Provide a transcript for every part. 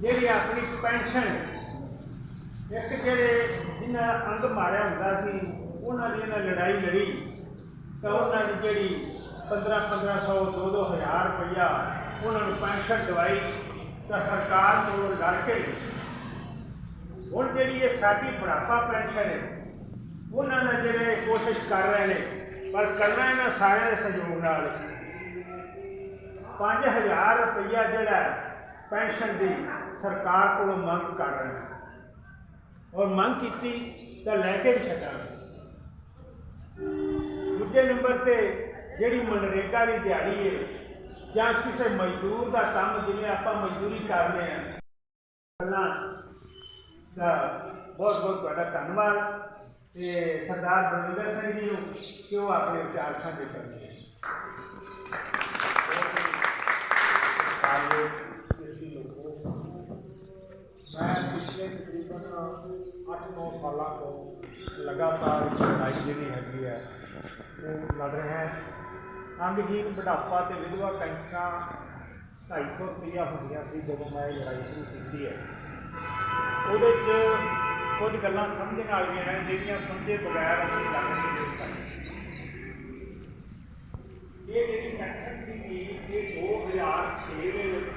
ਜਿਹੜੀ ਆਪਣੀ ਪੈਨਸ਼ਨ, ਇੱਕ ਜਿਹੜੇ ਜਿਨ੍ਹਾਂ ਦਾ ਅੰਗ ਮਾਰਿਆ ਹੁੰਦਾ ਸੀ, ਉਹਨਾਂ ਦੀ ਇਹਨਾਂ ਲੜਾਈ ਲੜੀ, ਤਾਂ ਉਹਨਾਂ ਦੀ ਜਿਹੜੀ 15 1500 2 2000 ਰੁਪਇਆ ਉਹਨਾਂ ਨੂੰ ਪੈਨਸ਼ਨ ਦਵਾਈ, ਤਾਂ ਸਰਕਾਰ ਤੋਂ ਲੜ ਕੇ ਹੁਣ ਜਿਹੜੀ ਇਹ ਸਾਡੀ ਬੁਢਾਪਾ ਪੈਨਸ਼ਨ ਹੈ, ਉਹਨਾਂ ਨੇ ਜਿਹੜੇ ਕੋਸ਼ਿਸ਼ ਕਰ ਰਹੇ ਨੇ, ਪਰ ਕਰਨਾ ਇਹਨਾਂ ਸਾਰਿਆਂ ਦੇ ਸਹਿਯੋਗ ਨਾਲ ਹੈ। 5000 ਰੁਪਇਆ ਜਿਹੜਾ ਪੈਨਸ਼ਨ ਦੀ ਸਰਕਾਰ ਕੋਲੋਂ ਮੰਗ ਕਰ ਰਹੇ ਨੇ ਔਰ ਮੰਗ ਕੀਤੀ ਤਾਂ ਲੈ ਕੇ ਵੀ ਛੱਡਾਂਗੇ। ਦੂਜੇ ਨੰਬਰ ਤੇ ਜਿਹੜੀ ਮਨਰੇਗਾ ਦੀ ਦਿਹਾੜੀ ਹੈ ਜਾਂ ਕਿਸੇ ਮਜ਼ਦੂਰ ਦਾ ਕੰਮ ਜਿਵੇਂ ਆਪਾਂ ਮਜ਼ਦੂਰੀ ਕਰਦੇ ਹਾਂ, ਪਹਿਲਾਂ ਦਾ ਬਹੁਤ ਬਹੁਤ ਤੁਹਾਡਾ ਧੰਨਵਾਦ। ਤੇ ਸਰਦਾਰ ਬਲਵਿੰਦਰ ਸਿੰਘ ਜੀ ਨੂੰ ਕਿ ਉਹ ਆਪਣੇ ਵਿਚਾਰ ਸਾਂਝੇ ਕਰਦੇ ਸਾਲਾਂ ਤੋਂ ਲਗਾਤਾਰ ਲੜਾਈ ਜਿਹੜੀ ਹੈਗੀ ਹੈ, ਉਹ ਲੜ ਰਿਹਾ ਹੈ। ਅੰਗਹੀਨ ਬੁਢਾਪਾ ਤੇ ਵਿਧਵਾ ਪੈਨਸ਼ਨਾਂ 250 ਰੁਪਈਆ ਹੁੰਦੀਆਂ ਸੀ ਜਦੋਂ ਮੈਂ ਇਹ ਲੜਾਈ ਸ਼ੁਰੂ ਕੀਤੀ ਹੈ। ਉਹਦੇ 'ਚ ਕੁਝ ਗੱਲਾਂ ਸਮਝਣ ਵਾਲੀਆਂ ਨੇ, ਜਿਹੜੀਆਂ ਸਮਝੇ ਬਗੈਰ ਅਸੀਂ ਲੱਗ ਨਹੀਂ ਦੇ ਸਕਦੇ। ਇਹ ਜਿਹੜੀ ਪੈਨਸ਼ਨ ਸੀਗੀ, ਇਹ 2006 ਦੇ ਵਿੱਚ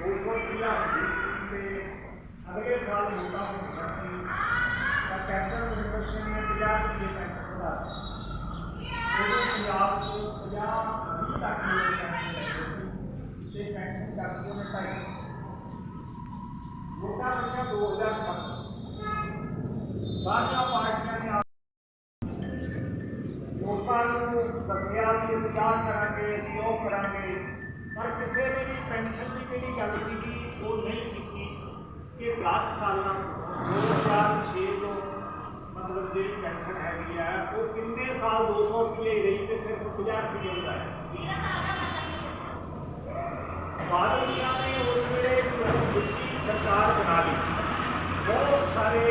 200 ਰੁਪਇਆ ਹੁੰਦੀ ਸੀ ਤੇ ਅਗਲੇ ਸਾਲ ਮੋਟਾ ਹੁੰਦਾ ਸੀ। ਤਾਂ ਕੈਪਟਨ ਅਮਰਿੰਦਰ ਸਿੰਘ ਨੇ 50 ਰੁਪਏ ਪੈਨਸ਼ਨ ਵਧਾ ਦਿੱਤੀ ਉਦੋਂ ਪੰਜਾਬ ਤੋਂ 50 ਲੱਖ ਰੁਪਏ ਪੈਨਸ਼ਨ ਲੈਂਦੇ ਸੀ ਤੇ ਪੈਨਸ਼ਨ ਕਰਕੇ ਉਹਨੇ ਢਾਈ ਵੋਟਾਂ ਪਈਆਂ 2007 ਸਾਰੀਆਂ ਪਾਰਟੀਆਂ ਨੇ ਲੋਕਾਂ ਨੂੰ ਦੱਸਿਆ ਵੀ ਅਸੀਂ ਆਹ ਕਰਾਂਗੇ ਅਸੀਂ ਉਹ ਕਰਾਂਗੇ ਪਰ ਕਿਸੇ ਨੇ ਵੀ ਪੈਨਸ਼ਨ ਦੀ ਜਿਹੜੀ ਗੱਲ ਸੀਗੀ ਉਹ ਨਹੀਂ ਕੀਤੀ ਕਿ 10 ਸਾਲਾਂ 2006 ਤੋਂ ਮਤਲਬ ਜਿਹੜੀ ਪੈਨਸ਼ਨ ਹੈਗੀ ਆ ਉਹ ਕਿੰਨੇ ਸਾਲ 200 ਰੁਪਏ ਹੀ ਰਹੀ ਤੇ ਸਿਰਫ 50 ਰੁਪਏ ਹੁੰਦਾ ਹੈ ਬਾਦਲੀਆਂ ਨੇ ਉਸ ਵੇਲੇ ਇੱਕ ਦਿੱਤੀ ਸਰਕਾਰ ਬਣਾ ਲਈ ਬਹੁਤ ਸਾਰੇ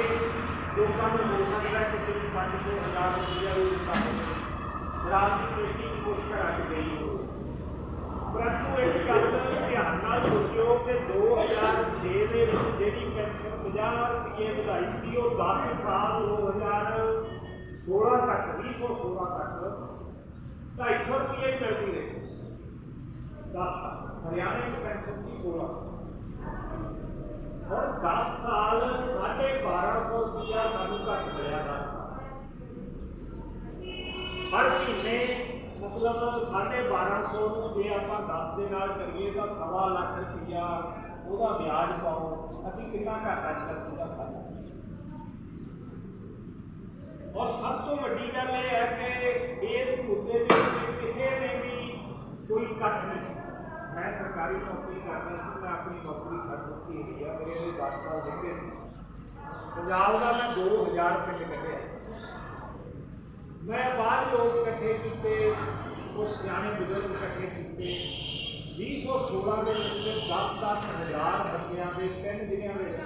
ਲੋਕਾਂ ਨੂੰ ਹੋ ਸਕਦਾ ਹੈ ਕਿਸੇ ਨੂੰ 500 ਹਜ਼ਾਰ ਰੁਪਏ ਵੀ ਦਿੱਤਾ ਹੋਵੇ ਰਾਜਨੀਤੀ ਦੀ ਕੋਸ਼ਿਸ਼ ਕਰਾ ਕੇ ਗਈ ਹੋਵੇ ਪਰੰਤੂ ਇੱਕ ਗੱਲ ਧਿਆਨ ਨਾਲ ਸੋਚਿਓ ਕਿ 2006 ਦੇ ਵਿੱਚ ਜਿਹੜੀ ਪੈਨਸ਼ਨ 50 ਰੁਪਏ ਵਧਾਈ ਸੀ, ਉਹ 10 ਸਾਲ 2016 ਤੱਕ 2016 ਤੱਕ 250 ਰੁਪਏ ਹੀ ਮਿਲਦੀ ਰਹੀ। 10 ਸਾਲ, ਹਰਿਆਣੇ ਦੀ ਪੈਨਸ਼ਨ ਸੀ 16 ਹੁਣ 10 ਸਾਲ 1250 ਰੁਪਇਆ ਸਾਨੂੰ ਘੱਟ ਮਿਲਿਆ 10 ਸਾਲ। ਹਰ ਮਹੀਨੇ ਮਤਲਬ 1250 ਨੂੰ ਜੇ ਆਪਾਂ 10 ਦੇ ਨਾਲ ਕਰੀਏ ਤਾਂ ਸਵਾ ਲੱਖ ਰੁਪਇਆ ਉਹਦਾ ਵਿਆਜ ਪਾਓ। ਅਸੀਂ ਕਿੰਨਾ ਘਾਟਾ ਜਿਹੜਾ ਸੀਗਾ ਖਾਦਾ ਔਰ ਸਭ ਤੋਂ ਵੱਡੀ ਗੱਲ ਇਹ ਹੈ ਕਿ ਇਸ ਮੁੱਦੇ ਦੇ ਉੱਤੇ ਕਿਸੇ ਨੇ ਵੀ ਕੋਈ ਕੱਟ ਨਹੀਂ ਮੈਂ ਸਰਕਾਰੀ ਨੌਕਰੀ ਕਰਦਾ ਸੀ, ਮੈਂ ਆਪਣੀ ਨੌਕਰੀ ਛੱਡ ਦਿੱਤੀ ਹੋਈ ਆ। ਮੇਰੇ 10 ਸਾਲ ਰਹਿੰਦੇ ਸੀ, ਪੰਜਾਬ ਦਾ ਮੈਂ 2000 ਪਿੰਡ ਕੱਢਿਆ। ਮੈਂ ਬਾਹਰ ਲੋਕ ਇਕੱਠੇ ਕੀਤੇ ਉਹ ਸਿਆਣੇ ਬਜ਼ੁਰਗ ਇਕੱਠੇ ਕੀਤੇ। 2016 ਦੇ ਵਿੱਚ 10-10 ਹਜ਼ਾਰ ਬੱਚਿਆਂ ਦੇ, ਤਿੰਨ ਜ਼ਿਲ੍ਹਿਆਂ ਦੇ ਵਿੱਚ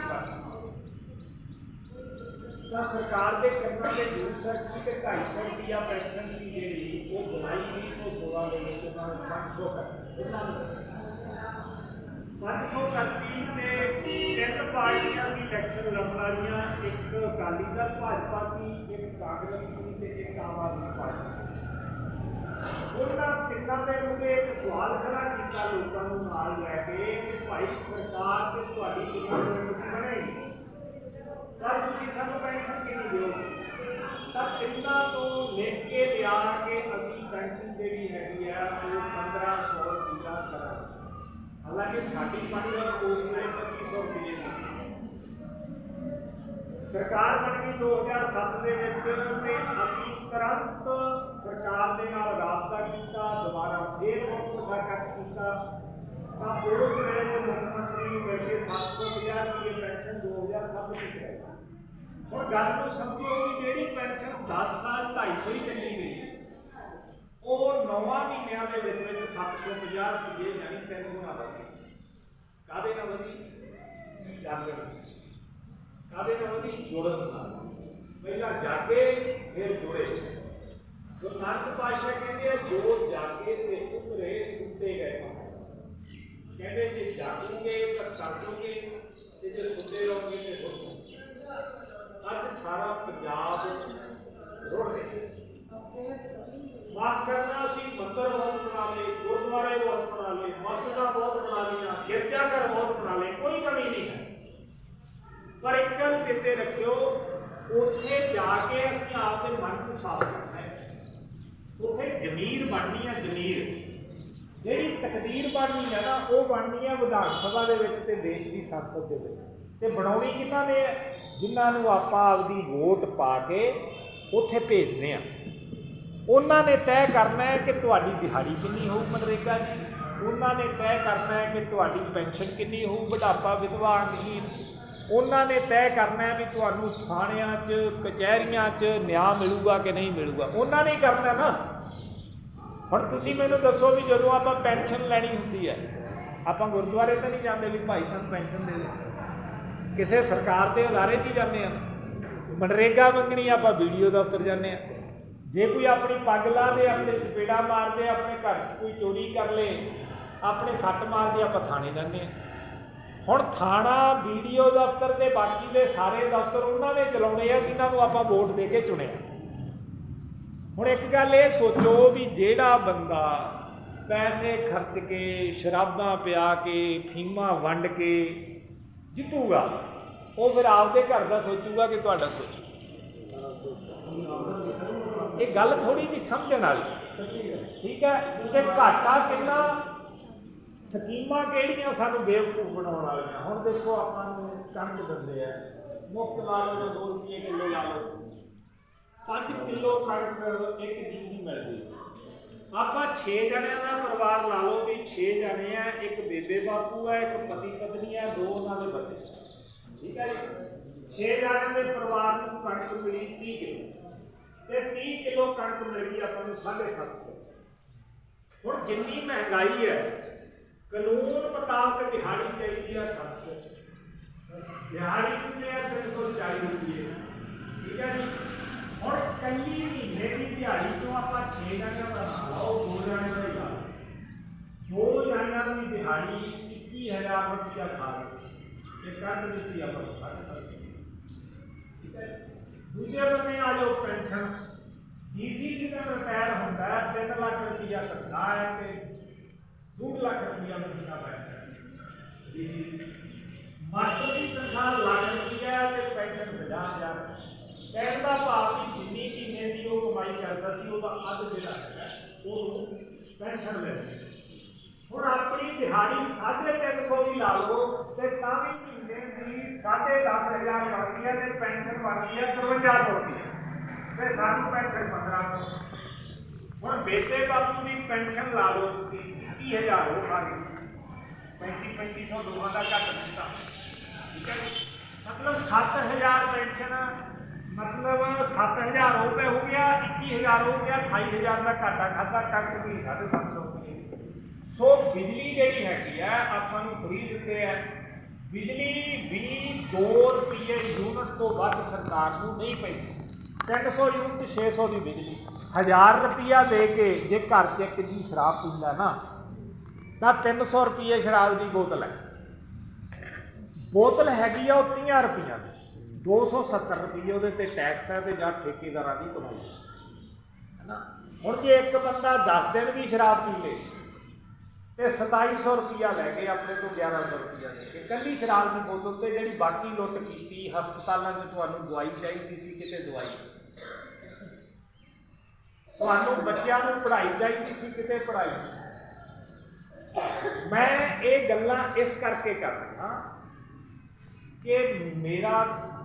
ਤਾਂ ਸਰਕਾਰ ਦੇ ਕੰਨਾਂ ਦੇ ਦੂਰ ਸਰਕੀ ਤੇ 250 ਰੁਪਿਆ ਪੈਨਸ਼ਨ ਸੀ ਜਿਹੜੀ, ਉਹ ਜੁਲਾਈ 2016 ਦੇ ਵਿੱਚ ਉਹਨਾਂ ਨੂੰ 500 ਕਰ ਦਿੱਤਾ 500 ਕਰਤੀ ਤੇ ਤਿੰਨ ਪਾਰਟੀਆਂ ਸੀ ਇਲੈਕਸ਼ਨ ਲੜਨ ਵਾਲੀਆਂ, ਇੱਕ ਅਕਾਲੀ ਦਲ, ਭਾਜਪਾ ਸੀ, ਇੱਕ ਕਾਂਗਰਸ ਸੀ ਤੇ ਇੱਕ ਆਮ ਆਦਮੀ ਪਾਰਟੀ ਸੀ ਉਹਨਾਂ ਤਿੰਨਾਂ ਦੇ ਮੁੱਦੇ ਇੱਕ ਸਵਾਲ ਖੜਾ ਕੀਤਾ, ਲੋਕਾਂ ਨੂੰ ਨਾਲ ਲੈ ਕੇ ਕਿ ਭਾਈ ਸਰਕਾਰ ਤੇ ਤੁਹਾਡੀ ਕਿੰਨਾ ਮਿਹਨਤ ਬਣੇਗੀ ਪਰ ਤੁਸੀਂ ਸਾਨੂੰ ਪੈਨਸ਼ਨ ਕਿੰਨੀ ਦਿਓਗੇ? ਤਾਂ ਤਿੰਨਾਂ ਤੋਂ ਲਿਖ ਕੇ ਲਿਆ ਕੇ ਅਸੀਂ ਪੈਨਸ਼ਨ ਜਿਹੜੀ ਹੈਗੀ ਆ, ਉਹ 1500 ਰੁਪਇਆ ਕਰਾਂਗੇ। ਹਾਲਾਂਕਿ ਸਾਡੀ ਮੰਗ ਉਸ ਵੇਲੇ 2500 ਰੁਪਏ ਦੀ ਸੀ। ਸਰਕਾਰ ਬਣ ਗਈ 2007 ਦੇ ਵਿੱਚ, ਤੇ ਅਸੀਂ ਤੁਰੰਤ ਸਰਕਾਰ ਦੇ ਨਾਲ ਰਾਬਤਾ ਕੀਤਾ, ਦੁਬਾਰਾ ਫੇਰ ਮੁੱਖ ਮੁਲਾਕਾਤ ਕੀਤਾ। ਤਾਂ ਉਸ ਵੇਲੇ ਮੁੱਖ ਮੰਤਰੀ ਬੈਠੇ 750 ਰੁਪਏ ਪੈਨਸ਼ਨ 2007 ਵਿੱਚ ਹੈ ਹੁਣ ਗੱਲ ਨੂੰ ਸਮਝੋ ਕਿ ਜਿਹੜੀ ਪੈਨਸ਼ਨ 10 ਸਾਲ 250 ਹੀ ਚੱਲੀ ਗਈ ਉਹ 9 ਮਹੀਨਿਆਂ ਦੇ ਵਿੱਚ ਵਿੱਚ 750 ਰੁਪਏ ਯਾਨੀ ਤਿੰਨ ਗੁਣਾ ਵਧ ਗਈ। ਕਾਦੇ ਨਾਲ ਵਧੀ? ਜਾਗਣ ਕਾਦੇ ਨਾਲ ਵਧੀ? ਜੁੜਨ ਨਾਲ। ਪਹਿਲਾਂ ਜਾਗੇ, ਫਿਰ ਜੁੜੇ। ਗੁਰੂ ਨਾਨਕ ਪਾਤਸ਼ਾਹ ਕਹਿੰਦੇ ਆ, ਜੋ ਜਾਗੇ ਸੇ ਉਤਰੇ, ਸੁੱਤੇ ਗਏ ਕਹਿੰਦੇ ਜੇ ਜਾਗੋਗੇ, ਤਾਂ ਕਰ ਤੇ ਜੇ ਸੁੱਤੇ ਰਹੋਗੇ, ਤੇ ਰੁੜ ਅੱਜ ਸਾਰਾ ਪੰਜਾਬ ਰੁੜ ਰਿਹਾ ਮਾਫ ਕਰਨਾ ਅਸੀਂ, ਮੰਦਰ ਬਹੁਤ ਬਣਾ ਲਏ, ਗੁਰਦੁਆਰੇ ਬਹੁਤ ਬਣਾ ਲਏ, ਮਸਜਿਦਾਂ ਬਹੁਤ ਬਣਾ ਲਈਆਂ, ਗਿਰਜਾ ਘਰ ਬਹੁਤ ਬਣਾ ਲਏ, ਕੋਈ ਕਮੀ ਨਹੀਂ ਹੈ। ਪਰ ਇੱਕ ਗੱਲ ਚੇਤੇ ਰੱਖਿਓ, ਉੱਥੇ ਜਾ ਕੇ ਅਸੀਂ ਆਪਦੇ ਮਨ ਨੂੰ ਸਾਫ਼ ਕਰਨਾ ਉੱਥੇ ਜ਼ਮੀਰ ਬਣਨੀ ਹੈ ਜ਼ਮੀਰ। ਜਿਹੜੀ ਤਕਦੀਰ ਬਣਨੀ ਹੈ ਨਾ, ਉਹ ਬਣਨੀ ਹੈ ਵਿਧਾਨ ਸਭਾ ਦੇ ਵਿੱਚ ਤੇ ਦੇਸ਼ ਦੀ ਸੰਸਦ ਦੇ ਵਿੱਚ। ਤੇ ਬਣਾਉਣੀ ਕਿਹਨਾਂ ਨੇ ਜਿਨ੍ਹਾਂ ਨੂੰ ਆਪਾਂ ਆਪਦੀ ਵੋਟ ਪਾ ਕੇ ਉੱਥੇ ਭੇਜਦੇ ਆ। ਉਹਨਾਂ ਨੇ ਤੈਅ ਕਰਨਾ ਹੈ ਕਿ ਤੁਹਾਡੀ ਦਿਹਾੜੀ ਕਿੰਨੀ ਹੋਊ ਮਨਰੇਗਾ ਦੀ ਉਹਨਾਂ ਨੇ ਤੈਅ ਕਰਨਾ ਹੈ ਕਿ ਤੁਹਾਡੀ ਪੈਨਸ਼ਨ ਕਿੰਨੀ ਹੋਊ? ਬੁਢਾਪਾ ਵਿਧਵਾ ਅੰਗਹੀਨ ਉਹਨਾਂ ਨੇ ਤੈਅ ਕਰਨਾ ਹੈ ਵੀ ਤੁਹਾਨੂੰ ਥਾਣਿਆਂ 'ਚ, ਕਚਹਿਰੀਆਂ 'ਚ ਨਿਆਂ ਮਿਲੂਗਾ ਕਿ ਨਹੀਂ ਮਿਲੂਗਾ। ਉਹਨਾਂ ਨੇ ਕਰਨਾ ਨਾ। ਹੁਣ ਤੁਸੀਂ ਮੈਨੂੰ ਦੱਸੋ ਵੀ ਜਦੋਂ ਆਪਾਂ ਪੈਨਸ਼ਨ ਲੈਣੀ ਹੁੰਦੀ ਹੈ, ਆਪਾਂ ਗੁਰਦੁਆਰੇ ਤਾਂ ਨਹੀਂ ਜਾਂਦੇ ਵੀ ਭਾਈ ਸਾਨੂੰ ਪੈਨਸ਼ਨ ਦੇ ਦੇ ਕਿਸੇ ਸਰਕਾਰ ਦੇ ਅਦਾਰੇ 'ਚ ਹੀ ਜਾਂਦੇ ਆ ਮਨਰੇਗਾ ਮੰਗਣੀ ਆਪਾਂ ਵੀਡੀਓ ਦਫ਼ਤਰ ਜਾਂਦੇ ਆ ਜੇ ਕੋਈ ਆਪਣੀ ਪੱਗ ਲਾ ਦੇ, ਆਪਣੇ ਚਪੇੜਾ ਮਾਰਦੇ ਆਪਣੇ ਘਰ 'ਚ ਕੋਈ ਚੋਰੀ ਕਰ ਲੇ, ਆਪਣੇ ਸੱਟ ਮਾਰਦੇ ਆਪਾਂ ਥਾਣੇ ਜਾਂਦੇ ਆ ਹੁਣ ਥਾਣਾ ਵੀਡੀਓ ਦਫ਼ਤਰ ਤੇ ਬਾਕੀ ਦੇ ਸਾਰੇ ਦਫ਼ਤਰ ਉਹਨਾਂ ਨੇ ਚਲਾਉਣੇ ਆ, ਜਿਨ੍ਹਾਂ ਨੂੰ ਆਪਾਂ ਵੋਟ ਦੇ ਕੇ ਚੁਣਿਆ। ਹੁਣ ਇੱਕ ਗੱਲ ਇਹ ਸੋਚੋ ਵੀ ਜਿਹੜਾ ਬੰਦਾ ਪੈਸੇ ਖਰਚ ਕੇ, ਸ਼ਰਾਬਾਂ ਪਿਆ ਕੇ, ਫੀਮਾ ਵੰਡ ਕੇ ਜਿੱਤੂਗਾ, ਉਹ ਫਿਰ ਆਪਦੇ ਘਰ ਦਾ ਸੋਚੂਗਾ ਕਿ ਤੁਹਾਡਾ ਸੋਚੂ। ਇਹ ਗੱਲ ਥੋੜੀ ਜਿਹੀ ਸਮਝਣ ਵਾਲੀ। ਠੀਕ ਹੈ? ਤੇ ਘਾਟਾ ਕਿੰਨਾ? ਸਕੀਮਾਂ ਕਿਹੜੀਆਂ ਸਾਨੂੰ ਬੇਵਕੂਫ ਬਣਾਉਣ ਵਾਲੀਆਂ? ਹੁਣ ਦੇਖੋ ਆਪਾਂ ਨੂੰ ਕਣਕ ਦਿੰਦੇ ਆ। ਮੁਫਤ ਲਾ ਲਓ ਜਾਂ 2 ਰੁਪਏ ਕਿਲੋ ਲਾ ਲਓ। 5 ਕਿਲੋ ਕਣਕ ਇੱਕ ਦਿਨ ਦੀ ਮਿਲਦੀ। ਆਪਾਂ 6 ਜਣਿਆਂ ਦਾ ਪਰਿਵਾਰ ਲਾ ਲਓ ਵੀ 6 ਜਣੇ ਆ, ਇੱਕ ਬੇਬੇ ਬਾਪੂ ਆ, ਇੱਕ ਪਤੀ ਪਤਨੀ ਆ, ਦੋ ਉਹਨਾਂ ਦੇ ਬੱਚੇ। ਠੀਕ ਹੈ ਜੀ? 6 ਜਣਿਆਂ ਦੇ ਪਰਿਵਾਰ ਨੂੰ ਕਣਕ ਮਿਲੀ 30 ਕਿਲੋ। ਤੇ 30 ਕਿਲੋ ਕਣਕ ਮਿਲ ਗਈ ਆਪਾਂ ਨੂੰ 750 ਹੁਣ ਜਿੰਨੀ ਮਹਿੰਗਾਈ ਹੈ ਕਾਨੂੰਨ ਮੁਤਾਬਕ ਦਿਹਾੜੀ ਚਾਹੀਦੀ ਆ 700 ਦਿਹਾੜੀ ਕਿੰਨੇ ਆ? 340 ਰੁਪਏ। ਠੀਕ ਹੈ ਜੀ? ਹੁਣ ਕੱਲੀ ਮਹੀਨੇ ਦੀ ਦਿਹਾੜੀ ਤੋਂ ਆਪਾਂ 6 ਜਣਿਆਂ ਦਾ ਲਾ ਲਓ, ਦੋ ਜਣਿਆਂ ਦਾ ਹੀ ਲਾ ਲਓ। ਦੋ ਜਣਿਆਂ ਦੀ ਦਿਹਾੜੀ 21000 ਰੁਪਇਆ ਖਾ ਗਏ ਤੇ ਕੱਢ ਦਿੱਤੀ ਆਪਾਂ ਨੂੰ ਸਾਢੇ ਸੱਤ ਸੌ। ਠੀਕ ਹੈ ਦੂਜੇ ਬੰਨੇ ਆ ਜਾਓ ਪੈਨਸ਼ਨ। ਡੀਸੀ ਜਦੋਂ ਰਿਟਾਇਰ ਹੁੰਦਾ ਹੈ 3 ਲੱਖ ਰੁਪਇਆ ਤਨਖਾਹ ਹੈ ਤੇ 2 ਲੱਖ ਰੁਪਇਆ ਮਹੀਨਾ ਪੈਨਸ਼ਨ ਡੀਸੀ ਮਾਸਟਰ ਦੀ ਤਨਖਾਹ ਲੱਖ ਰੁਪਇਆ ਤੇ ਪੈਨਸ਼ਨ 50000 ਕਹਿਣ ਦਾ ਭਾਵ ਵੀ ਜਿੰਨੀ ਮਹੀਨੇ ਦੀ ਉਹ ਕਮਾਈ ਕਰਦਾ ਸੀ ਉਹਦਾ ਅੱਧ ਜਿਹੜਾ ਹੈਗਾ ਉਹ ਪੈਨਸ਼ਨ ਮਿਲਦੀ ਹੁਣ ਆਪਣੀ ਦਿਹਾੜੀ 350 ਦੀ ਲਾ ਲਓ ਤੇ ਤਾਂ ਵੀ ਮਹੀਨੇ ਦੀ 10500 ਬਣਦੀ ਹੈ ਤੇ ਪੈਨਸ਼ਨ ਬਣਦੀ ਹੈ 5300 ਰੁਪਏ ਤੇ ਸਾਨੂੰ ਪੈਨਸ਼ਨ 1500 ਹੁਣ ਬੇਟੇ ਬਾਪੂ ਦੀ ਪੈਨਸ਼ਨ ਲਾ ਲਓ ਤੁਸੀਂ 20000 ਹੋ ਖਾ ਗਈ 35 3500 ਦੋਵਾਂ ਦਾ ਘੱਟ ਦਿੱਤਾ। ਠੀਕ ਹੈ ਮਤਲਬ 7000 ਪੈਨਸ਼ਨ, ਮਤਲਬ 7000 ਰੁਪਏ ਹੋ ਗਿਆ 21000 ਹੋ ਗਿਆ 28000 ਦਾ ਘਾਟਾ ਖਾਦਾ ਕਣਕ ਦੀ 750 ਰੁਪਏ ਸੋ ਬਿਜਲੀ ਜਿਹੜੀ ਹੈਗੀ ਆ ਆਪਾਂ ਨੂੰ ਫ੍ਰੀ ਦਿੰਦੇ ਆ ਬਿਜਲੀ ਵੀ 2 ਰੁਪਏ ਯੂਨਿਟ ਤੋਂ ਵੱਧ ਸਰਕਾਰ ਨੂੰ ਨਹੀਂ ਪੈਂਦੀ। 300 ਯੂਨਿਟ 600 ਦੀ ਬਿਜਲੀ। 1000 ਰੁਪਿਆ ਦੇ ਕੇ ਜੇ ਘਰ 'ਚ ਇੱਕ ਜੀ ਸ਼ਰਾਬ ਪੀਂਦਾ ਨਾ ਤਾਂ 300 ਰੁਪਏ ਸ਼ਰਾਬ ਦੀ ਬੋਤਲ ਹੈ। ਬੋਤਲ ਹੈਗੀ ਆ ਉਹ 30 ਰੁਪਈਆਂ ਦੀ। 270 ਰੁਪਏ ਉਹਦੇ ਤੇ ਟੈਕਸ ਹੈ ਤੇ ਜਾਂ ਠੇਕੇਦਾਰਾਂ ਦੀ ਕਮਾਈ ਹੈ। ਨਾ ਹੁਣ ਜੇ ਇੱਕ ਬੰਦਾ 10 ਦਿਨ ਵੀ ਸ਼ਰਾਬ ਪੀ ਲੇ ਤੇ 2700 ਰੁਪਿਆ ਲੈ ਗਏ ਆਪਣੇ ਤੋਂ 1100 ਰੁਪਿਆ ਦੇ ਕੇ ਕੱਲੀ ਸ਼ਰਾਬ ਦੀ ਬੋਤਲ ਤੇ ਜਿਹੜੀ ਬਾਕੀ ਲੁੱਟ ਕੀਤੀ, ਹਸਪਤਾਲਾਂ 'ਚ ਤੁਹਾਨੂੰ ਦਵਾਈ ਚਾਹੀਦੀ ਸੀ, ਕਿਤੇ ਦਵਾਈ ਤੁਹਾਨੂੰ ਬੱਚਿਆਂ ਨੂੰ ਪੜ੍ਹਾਈ ਚਾਹੀਦੀ ਸੀ, ਕਿਤੇ ਪੜ੍ਹਾਈ ਮੈਂ ਇਹ ਗੱਲਾਂ ਇਸ ਕਰਕੇ ਕਰ ਰਿਹਾ ਕਿ ਮੇਰਾ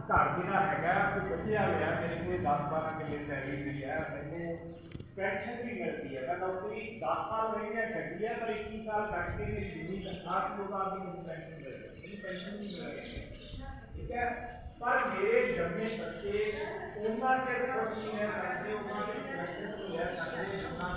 ਘਰ ਜਿਹੜਾ ਹੈਗਾ ਉਹ ਬੱਚਿਆ ਹੋਇਆ ਮੇਰੇ ਕੋਲ 10 12 ਕਿੱਲੇ ਪੈਲੀ ਵੀ ਹੈ ਮੈਨੂੰ ਪੈਨਸ਼ਨ ਵੀ ਮਿਲਦੀ ਹੈ ਮੈਂ ਨੌਕਰੀ 10 ਸਾਲ ਰਹੀ ਹੈ ਛੱਡੀ ਹੈ ਪਰ 21 ਸਾਲ ਕੱਟ ਕੇ ਮੇਰੀ ਜਿੰਨੀ ਤਨਖਾਹ ਸੀ ਉਹਦਾ ਵੀ ਮੈਨੂੰ ਪੈਨਸ਼ਨ ਮਿਲ ਰਹੀ ਹੈ ਮੈਨੂੰ ਪੈਨਸ਼ਨ ਨਹੀਂ ਮਿਲ ਰਹੀ ਠੀਕ ਹੈ ਪਰ ਮੇਰੇ ਜੰਮੇ ਬੱਚੇ ਉਹਨਾਂ ਦੇ ਖੁਸ਼ ਨਹੀਂ ਰਹਿ ਸਕਦੇ ਉਹਨਾਂ ਦੇ ਸੁਰੱਖਿਅਤ ਨਹੀਂ ਰਹਿ ਸਕਦੇ ਉਹਨਾਂ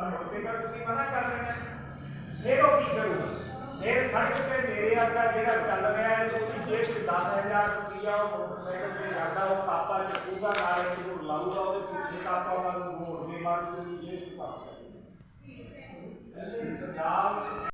ਤਾਂ ਮੁੜਕੇ ਤਾਂ ਤੁਸੀਂ ਮਨਾ ਕਰ ਦੇਣਾ। ਫਿਰ ਉਹ ਕੀ ਕਰੂਗਾ? ਫਿਰ ਸੜਕ ਤੇ ਮੇਰੇ ਵਰਗਾ ਜਿਹੜਾ ਚੱਲ ਰਿਹਾ ਹੈ ਉਹਦੀ ਜੇਬ 'ਚ 10000 ਰੁਪਈਆ ਉਹ ਮੋਟਰਸਾਈਕਲ ਤੇ ਜਾਂਦਾ ਉਹ ਕਾਪਾ ਚੁੱਕੂਗਾ ਨਾਲ ਇੱਕ ਨੂੰ ਲਾਊਗਾ ਉਹਦੇ ਪਿੱਛੇ ਕਾਪਾ ਨਾਲ ਮੋੜ ਦੇ ਮਾਰੂ ਜੇ ਪਾਸ ਕਰੇ ਪੰਜਾਬ